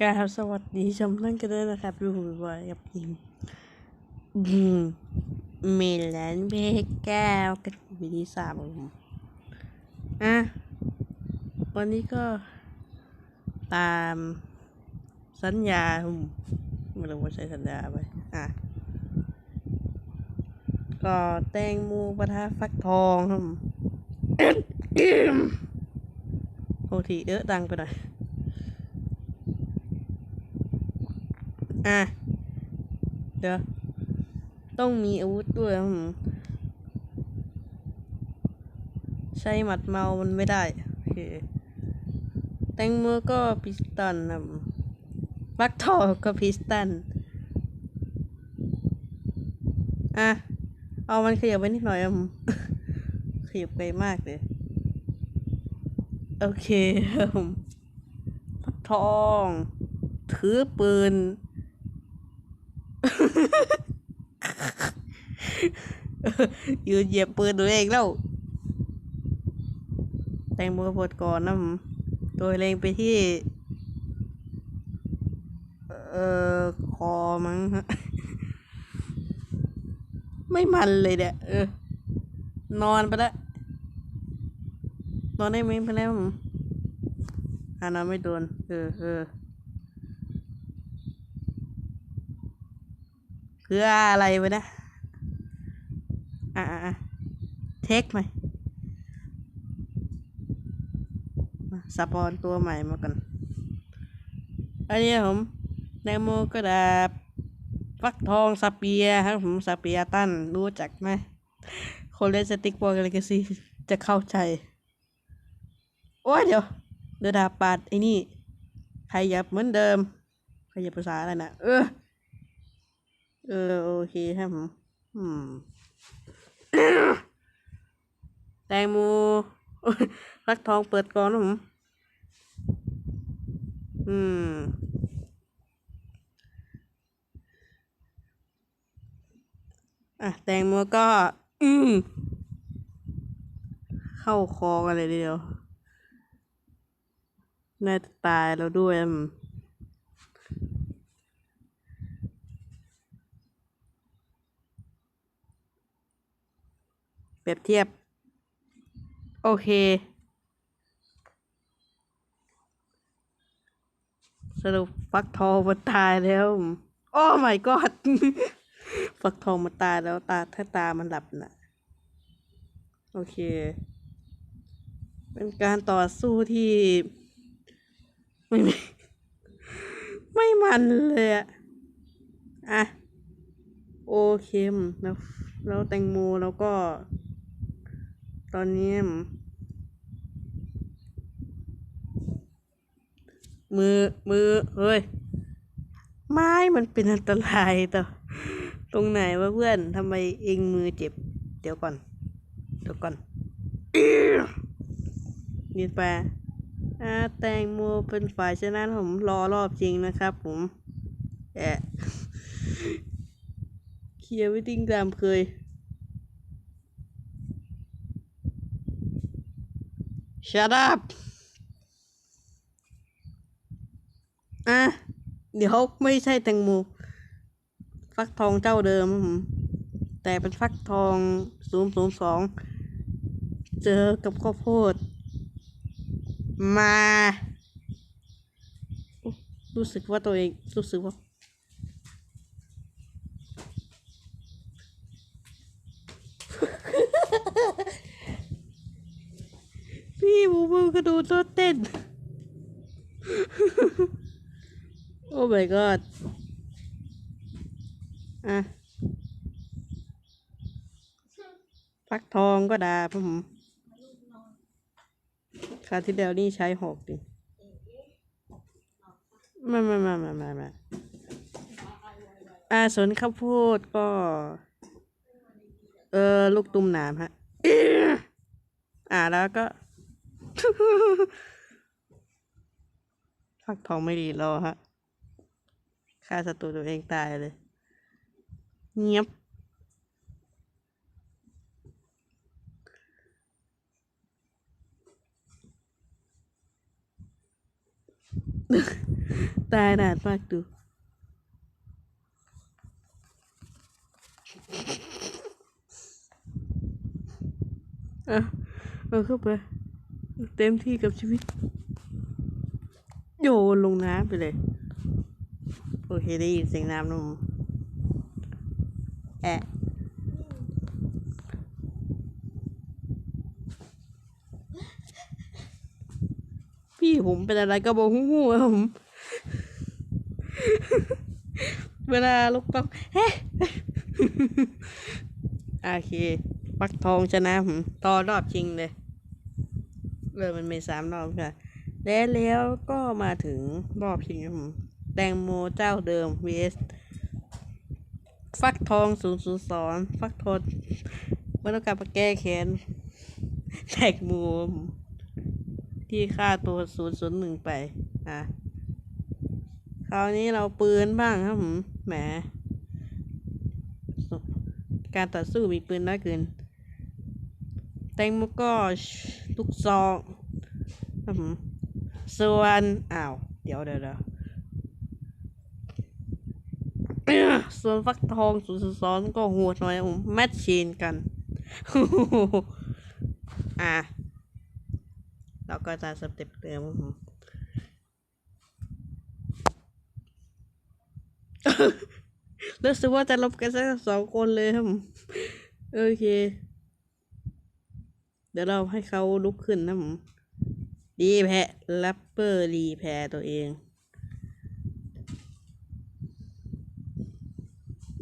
กราบสวัสดีชมท่านกันด้วยนะครับอยู่บ่อยกับทีมมเมลนเพแก้วกันวิธีสามผมอะ วันนี้ก็ตามสัญญาผมไม่รู้ว่าใช้สัญญาไปอะ ก็แตงโมปะทะฟักทองครับผมโอ้ทีเออดังไปหน่อย อะ เดี๋ยว ต้องมีอาวุธด้วยผมใช้หมัดเมามันไม่ได้ โอเค แตงโมก็พิสตันครับบักทอก็พิสตัน อะ เอามันขยับไปนิดหน่อยครับขยับไปมากเลย โอเคครับผมพักทอง ถือปืน ยืนเหยียบปืนตัวเองแล้ว แตงโมปวดก่อนนะผมตัวเองไปที่ เอ่อ คอมั้งฮะ ไม่มันเลยเนี่ยเออ นอนไปล้วนอนได้ไหมไปแล้วผมอ่านอนไม่โดน เออเออ เพื่ออะไรไวะนะอะอะอะเทคไหมสปอนตัวใหม่มากัน อันนี้ผมแตงโมก็ดาบฟักทองสเปียครับผมสเปียตันรู้จักไหมคนเล่นสติ๊กบอลกันเลยกซีจะเข้าใจ โอ้ยเดี๋ยวเดือดาบปาดไอ้นี่ ขยับเหมือนเดิม ขยับภาษาอะไรนะเออ เออโอเคครับผมอืมแตงโมรักทองเปิดก่อนนะผมอืม อะ แตงโมก็ อืม เข้าคอกันเลยเดียวน่าจะตายแล้วด้วยอืม เปรียบเทียบ โอเคสรุปฟักทองมันตายแล้ว โอ้ my god ฟักทองมันตายแล้วตาถ้าตามันหลับน่ะ โอเค เป็นการต่อสู้ที่ ไม่ไม่ไม่มันเลยอะอะโอเคมแล้วแล้วแตงโมแล้วก็ ตอนนี้ มือมือเฮ้ย ไม้มันเป็นอันตรายต่อตรงไหนวะเพื่อนทำไมเองมือเจ็บ เดี๋ยวก่อน เดี๋ยวก่อนนี่ไปอาแตงโมเป็นฝ่ายชนะผมรอรอบจริงนะครับผมแอะเคลียร์วิติ้งตามเคย Shut up อะ เดี๋ยวไม่ใช่แตงโมฟักทองเจ้าเดิม แต่เป็นฟักทองศูนย์ศูนย์สองเจอกับข้าวโพด มา รู้สึกว่าตัวเอง รู้สึกว่า พี่บูบูกระโดดโลดเต้น โอ้ my god อะฟักทองก็ด่าผมคาที่แล้วนี่ใช้หกดิม่ไม่ไม่ไม่ไม่ไม่อ่าสนข้าวโพดก็ เออ ลูกตุ้มหนามฮะ อ่าแล้วก็ ฟักทองไม่ดีรอฮะฆ่าศัตรูตัวเองตายเลย เงียบ ตายหนานมากดูอะเอาเข้าไป เต็มที่กับชีวิต โยนลงน้ำไปเลย โอเคได้ยินเสียงน้ำนมแอะพี่ผมเป็นอะไรก็บอกหู้ๆครับผม เวลาลูกต้องเฮ้โอเค ปักทองชนะผมต่อรอบชิงเลย เออมันมีสามรอบค่ะ และแล้วก็มาถึงรอบชิงครับผมแตงโมเจ้าเดิม vs ฟักทองศูนย์ศูนย์สองฟักทองไม่ต้องการมาแก้แค้นแตงโมที่ฆ่าตัวศูนย์ศูนย์หนึ่งไป อะ คราวนี้เราปืนบ้างครับผมแหม การต่อสู้มีปืนน้อยเกิน แตงโมก็ลูกซองส่วนอ้าว เดี๋ยวเดี๋ยวเดี๋ยวส่วนฟักทองศูนย์สองก็โหดหน่อยผมแมชชีนกัน อะเราก็จะสเต็ปเดิมผมรู้สึกว่าจะลบกันสักสองคนเลยครับ โอเค เดี๋ยวเราให้เขาลุกขึ้นนะผมดีแพะแรปเปอร์รีแพร์ตัวเอง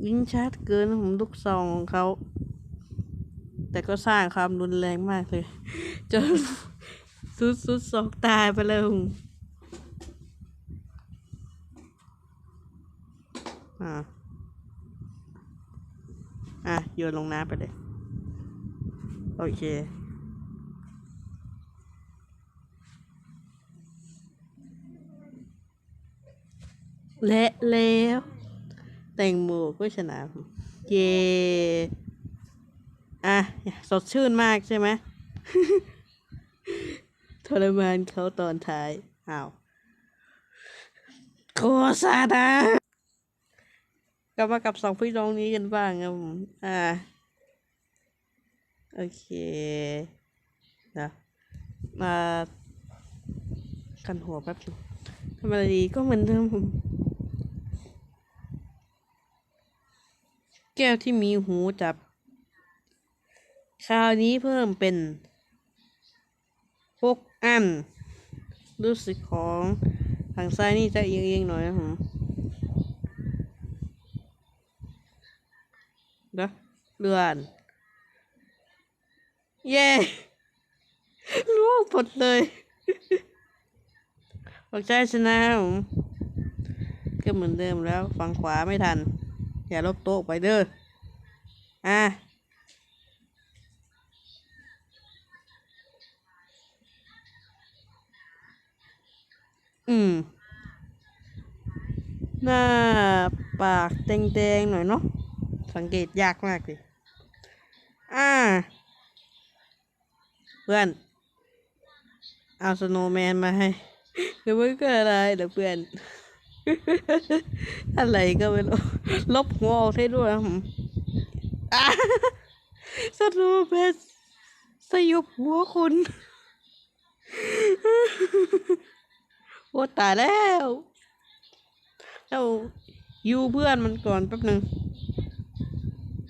ยิงชัดเกินนะผมลูกซองของเขา แต่ก็สร้างความรุนแรงมากเลย จนสุดสุดสองตายไปเลยผมอ่าอะโยนลงน้ำไปเลย โอเค และแล้ว แตงโมก็ชนะ เย่อะ สดชื่นมากใช่ไหมทรมานเขาตอนท้ายอ้าวโคซาดากลับมากับสองพี่น้องนี้กันบ้างครับผมอ่า โอเคนะมากันหัวแป๊บนึงทำอะไรดีก็เหมือนเดิมผม แก้วที่มีหูจับ คราวนี้เพิ่มเป็นหกอัน รู้สึกของทางซ้ายนี่จะเอียงๆหน่อยนะผมเด้อเลื่อน เย้ล่วงหมดเลยบอกใจชนะผมก็เหมือนเดิมแล้วฝั่งขวาไม่ทัน อย่าลบโต๊ะไปเด้ออะอืม หน้าปากแดงๆหน่อยเนาะสังเกตยากมากเลยอ่า เพื่อน เอาสโนว์แมนมาให้เดี๋ยวมันก็อะไรเดี๋ยวเพื่อน อะไรก็ไม่รู้ลบหัวออกให้ด้วยนะผมสโนว์แมนสยบหัวคุณ โอ้ตายแล้วเรายูเพื่อนมันก่อนแป๊บหนึ่ง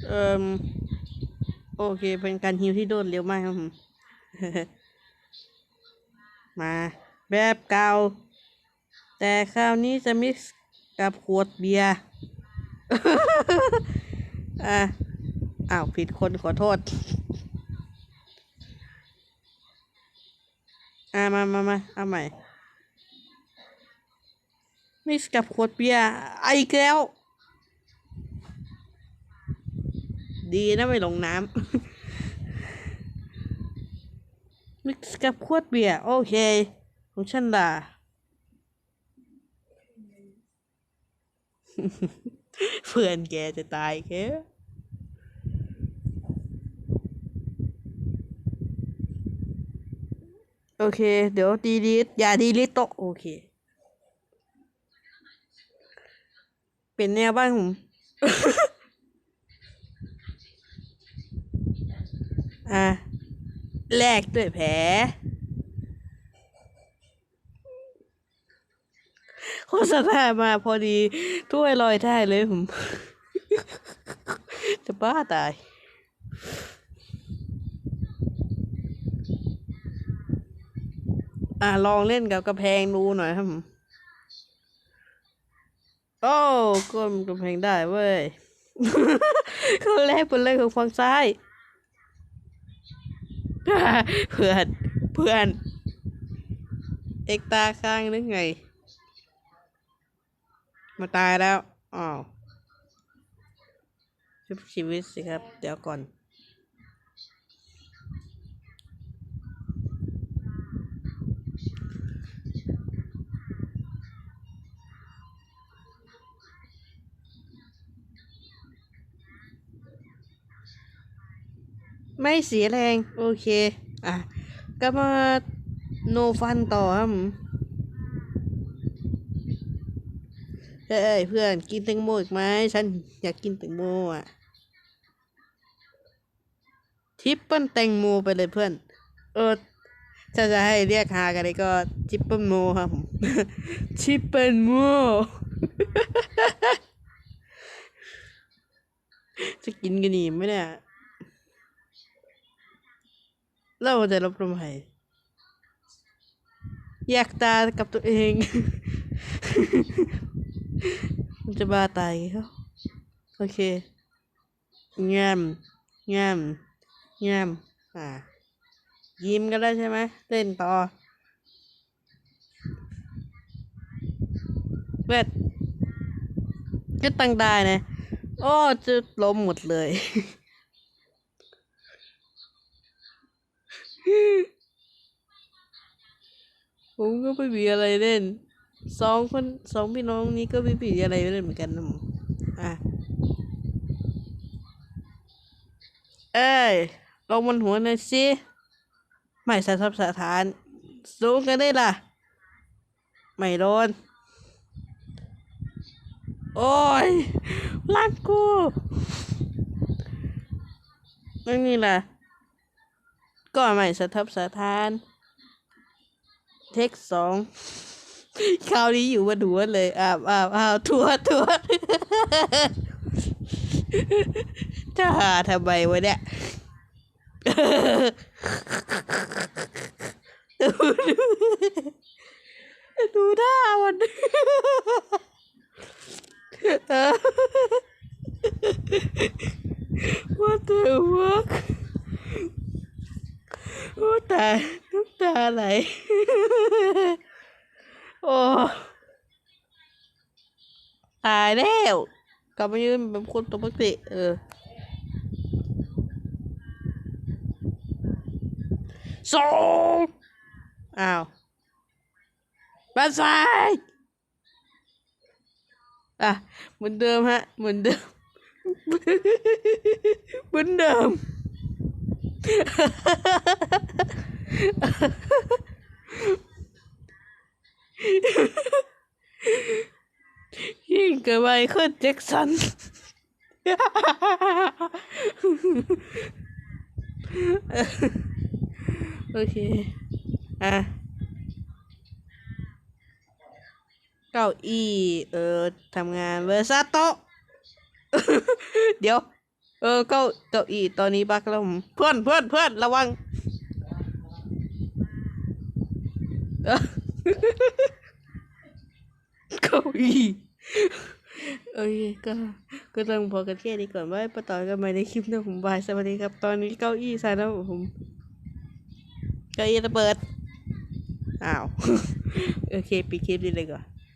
เอ่มโอเคเป็นการฮิวที่โดดเร็วมากครับผมมา แบบเก่า แต่คราวนี้จะมิกซ์กับขวดเบียร์ อะ อ้าวผิดคนขอโทษ อะมามามาเอาใหม่ มิกซ์กับขวดเบียร์ไอ้อีกแล้ว ดีนะไม่ลงน้ำ มิกซ์กับขวดเบียร์โอเค ของฉันล่ะ เพื่อนแกจะตายแค่โอเค เดี๋ยวดีลิทอย่าดีลิทตกโอเค เป็นแนวบ้านผม อะแลกด้วยแผล โฆษณามาพอดีถ้วยลอยได้เลยผม จะบ้าตายอะลองเล่นกับกระแพงดูหน่อยครับผมโอ้ก้มกระแพงได้เว้ยเขาแรกเป็นเลยของฝั่งซ้าย เพื่อน เพื่อน เอกตาข้างนึกไง มาตายแล้วอ้าวชุบชีวิตสิครับ เดี๋ยวก่อน ไม่เสียแรง โอเค อะ ก็มาโนฟันต่อครับผม เฮ้ยเพื่อนกินแตงโมอีกไหมฉันอยากกินแตงโมอะทิปเปิลแตงโมไปเลยเพื่อน เออถ้าจะให้เรียกหากันเลยก็ทิปเปิลโมครับผมทิปเปิลโมจะกินกันอีกไหมเนี่ยเราจะรับลมหายแยกตากับตัวเอง จะบ้าตายเขาโอเคแง้มแง้มแง้มอ่า ยิ้มกันแล้ใช่ไหมเล่นต่อเวทก็ตั้งได้นะ โอ้จะล้มหมดเลย ผมก็ไม่มีอะไรเล่น สองคนสองพี่น้องนี้ก็ไม่มีอะไรเล่นเหมือนกันนะมอะเอ้ยลงบนหัวหน่อยสิไม่สะทบสะทานสูงกันได้ล่ะ ไม่โดนโอ้ยรักกูนั่นนี่ล่ะ ก็ไม่สะทบสะทาน เทคสอง คราวนี้อยู่บนหัวเลยอ้าวอ้าวอ้าวทัวร์ทัวร์จะหาทำไมวะเนี่ยดูหน้ามัน What the fuck โอ้ตายน้ำตาไหล โอ้ตายแล้วกลับมายืนเป็นคนปกติ เออสองอ้าวบ้านซ้ายอะ เหมือนเดิมฮะ เหมือนเดิม เหมือนเดิม ยิ่งกับไม เคิลแจ็คสัน โอเค อะ เก้าอี้ เออทำงานเวอร์ซาโตเดี๋ยว เออ เก้าเก้าอี้ตอนนี้บักแล้วผมเพื่อนเพื่อนเพื่อนระวังเก้าอี้ โอเคก็ก็ต้องพอกันแค่นี้ก่อนไว้ประต่อกันใหม่ในคลิปหน้าผมบายสวัสดีครับ ตอนนี้เก้าอี้ใส่แล้วผมเก้าอี้ระเบิดอ้าว โอเคปิดคลิปนี้เลยก่อน